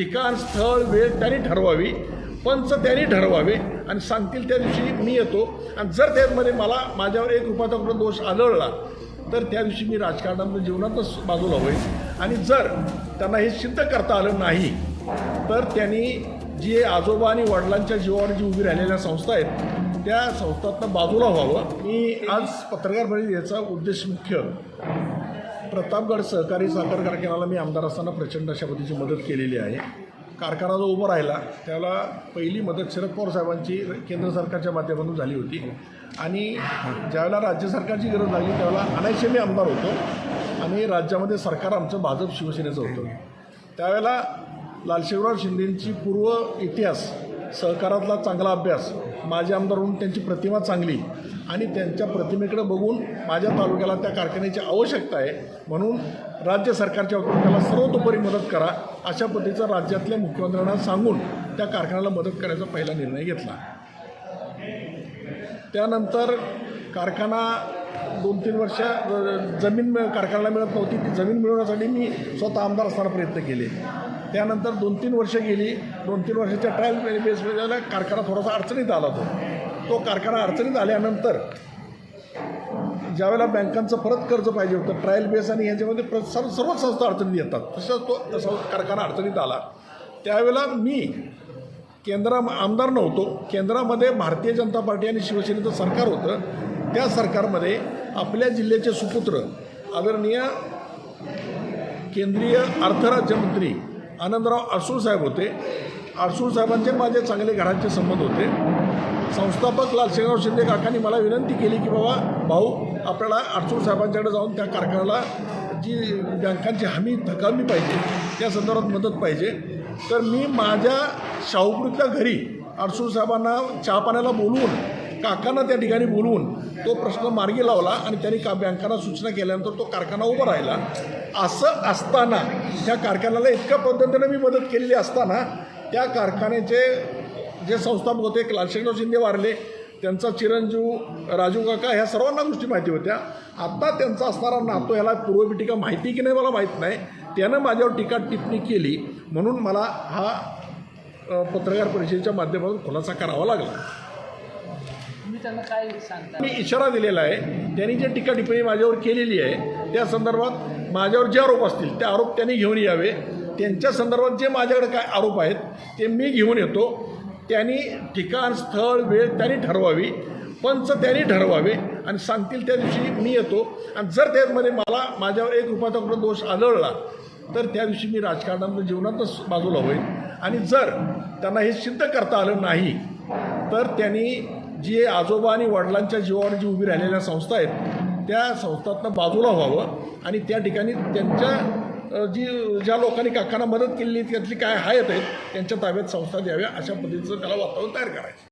ठिकाण स्थळ वेळ त्यांनी ठरवावी. पंच त्यांनी ठरवावे. आणि सांगतील त्या दिवशी मी येतो. आणि जर त्यामध्ये मला माझ्यावर एक रुपयाचा कुठं दोष आढळला तर त्या दिवशी मी राजकारणामध्ये जीवनातच बाजूला होईल. आणि जर त्यांना हे सिद्ध करता आलं नाही तर त्यांनी जी आजोबा आणि वडिलांच्या जीवावर जी उभी राहिलेल्या संस्था आहेत त्या संस्थातनं बाजूला व्हावं. मी आज पत्रकार परिषदेचा उद्देश मुख्य प्रतापगड सहकारी साखर कारखान्याला मी आमदार असताना प्रचंड अशा पद्धतीची मदत केलेली आहे. कारखाना जो उभा राहिला त्याला पहिली मदत शरद पवार साहेबांची केंद्र सरकारच्या माध्यमातून झाली होती. आणि ज्यावेळेला राज्य सरकारची गरज लागली त्यावेळेला अनायसे मी आमदार होतो आणि राज्यामध्ये सरकार आमचं भाजप शिवसेनेचं होतं. त्यावेळेला लालशिवराव शिंदेंची पूर्व इतिहास सहकारातला चांगला अभ्यास माझे आमदार म्हणून त्यांची प्रतिमा चांगली आणि त्यांच्या प्रतिमेकडे बघून माझ्या तालुक्याला त्या कारखान्याची आवश्यकता आहे म्हणून राज्य सरकारच्या त्याला सर्वतोपरी मदत करा अशा पद्धतीचा राज्यातल्या मुख्यमंत्र्यांना सांगून त्या कारखान्याला मदत करायचा पहिला निर्णय घेतला. त्यानंतर कारखाना दोन तीन वर्ष जमीन कारखान्याला मिळत नव्हती ती जमीन मिळवण्यासाठी मी स्वतः आमदार असताना प्रयत्न केले. त्यानंतर दोन तीन वर्ष गेली दोन तीन वर्षाच्या ट्रायल बेसमध्ये कारखाना थोडासा अडचणीत आला तो. तो कारखाना अडचणीत आल्यानंतर ज्यावेळेला बँकांचं परत कर्ज पाहिजे होतं ट्रायल बेस आणि ह्याच्यामध्ये प्र सर्व सर्वच संस्था अडचणीत येतात. तसंच तो तसा कारखाना अडचणीत आला. त्यावेळेला मी केंद्रा आमदार नव्हतो. केंद्रामध्ये भारतीय जनता पार्टी आणि शिवसेनेचं सरकार होतं. त्या सरकारमध्ये आपल्या जिल्ह्याचे सुपुत्र आदरणीय केंद्रीय अर्थराज्यमंत्री आनंदराव अडसूळ साहेब होते. अडसूळ साहेबांचे माझे चांगले घरांचे संबंध होते. संस्थापक लालशेखराव शिंदे काकांनी मला विनंती केली की बाबा भाऊ आपल्याला अडसूळ साहेबांच्याकडे जाऊन त्या कारखान्याला जी बँकांची हमी थकामी पाहिजे त्या संदर्भात मदत पाहिजे. तर मी माझ्या शाहूपुरीतल्या घरी अडसूळ साहेबांना चहा पाण्याला बोलवून काकांना त्या ठिकाणी बोलवून तो प्रश्न मार्गी लावला आणि त्यांनी का बँकांना सूचना केल्यानंतर तो कारखाना उभा राहिला. असं असताना त्या कारखान्याला इतक्या पद्धतीनं मी मदत केलेली असताना त्या कारखान्याचे जे संस्थापक होते एक शिंदे वारले त्यांचा चिरंजीव राजू काका ह्या सर्वांना गोष्टी माहिती होत्या. आत्ता त्यांचा असणारा नातो ह्याला पूर्वपीठिका टीका माहिती की नाही मला माहीत नाही. त्यानं माझ्यावर टीका टिप्पणी केली. म्हणून मला हा पत्रकार परिषदेच्या माध्यमातून खुलासा करावा लागला. तुम्ही त्यांना काय सांगता? मी इशारा दिलेला आहे. त्यांनी जे टीका टिप्पणी माझ्यावर केलेली आहे त्या संदर्भात माझ्यावर जे आरोप असतील ते आरोप त्यांनी घेऊन यावे. त्यांच्या संदर्भात जे माझ्याकडे काय आरोप आहेत ते मी घेऊन येतो. त्यांनी ठिकाण स्थळ वेळ त्यांनी ठरवावी. पंच त्यांनी ठरवावे आणि सांगतील त्या दिवशी मी येतो. आणि जर त्यामध्ये मला माझ्यावर एक रुपयाचा कुठं दोष आढळला तर त्या दिवशी मी राजकारणामध्ये जीवनातच बाजूला होईल. आणि जर त्यांना हे सिद्ध करता आलं नाही तर त्यांनी जी आजोबा आणि वडिलांच्या जीवावर जी उभी राहिलेल्या संस्था आहेत त्या संस्थातनं बाजूला व्हावं आणि त्या ठिकाणी त्यांच्या जी ज्या लोकांनी काकांना मदत केली त्यातली काय हायत आहेत त्यांच्या ताब्यात संस्था द्याव्या अशा पद्धतीचं त्याला वातावरण तयार करायचं.